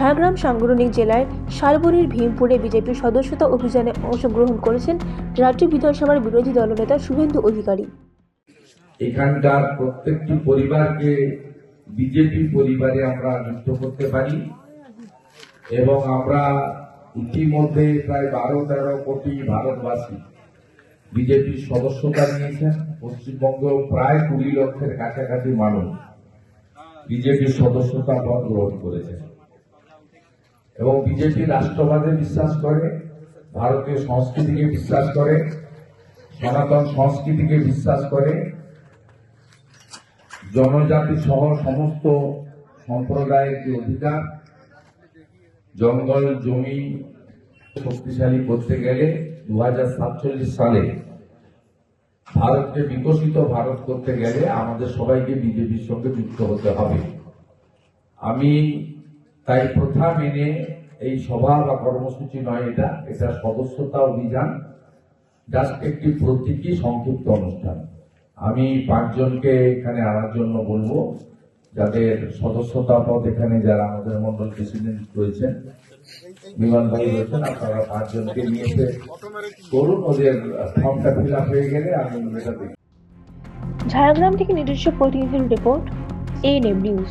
ঝাড়গ্রাম সাংগঠনিক জেলার শালবনির ভীমপুরে বিজেপির সদস্যতা অভিযানে অংশগ্রহণ করেছেন রাজ্য বিধানসভার বিরোধী দলনেতা শুভেন্দু অধিকারী। এখানকার প্রত্যেকটি পরিবারকে বিজেপি পরিবারে আমরা যুক্ত করতে পারি এবং আমরা ইতিমধ্যে প্রায় বারো, তেরো কোটি ভারতবাসী বিজেপির সদস্যতা নিয়েছেন। পশ্চিমবঙ্গ প্রায় কুড়ি লক্ষের কাছাকাছি মানুষ বিজেপির সদস্যতা গ্রহণ করেছে এবং বিজেপি রাষ্ট্রবাদে বিশ্বাস করে, ভারতীয় সংস্কৃতিকে বিশ্বাস করে, সনাতন সংস্কৃতিকে বিশ্বাস করে, জনজাতি সহ সমস্ত সম্প্রদায়ের যে অধিকার, জঙ্গল, জমি, শক্তিশালী করতে গেলে দু হাজার সাতচল্লিশ সালে ভারতকে বিকশিত ভারত করতে গেলে আমাদের সবাইকে বিজেপির সঙ্গে যুক্ত হতে হবে। আমি তাই প্রথা মেনে এই সভা বা কর্মসূচি নয় এটা এটা সদস্যতা অভিযান জাস্ট একটি প্রতীকী সংক্ষিপ্ত অনুষ্ঠান। আমি পাঁচজনকে এখানে আনার জন্য বলব, যাদের সদস্যতা পদ এখানে যারা আমাদের মন্ডল প্রেসিডেন্ট রয়েছেন, বিমান ভাই রয়েছেন, আপনারা পাঁচজনকে নিয়ে করুন, ওদের ফর্মটা ফিল আপ হয়ে গেলে আমি এটা দেখি। ঝাড়গ্রাম থেকে নিজস্ব প্রতিনিধির রিপোর্ট এএনএম নিউজ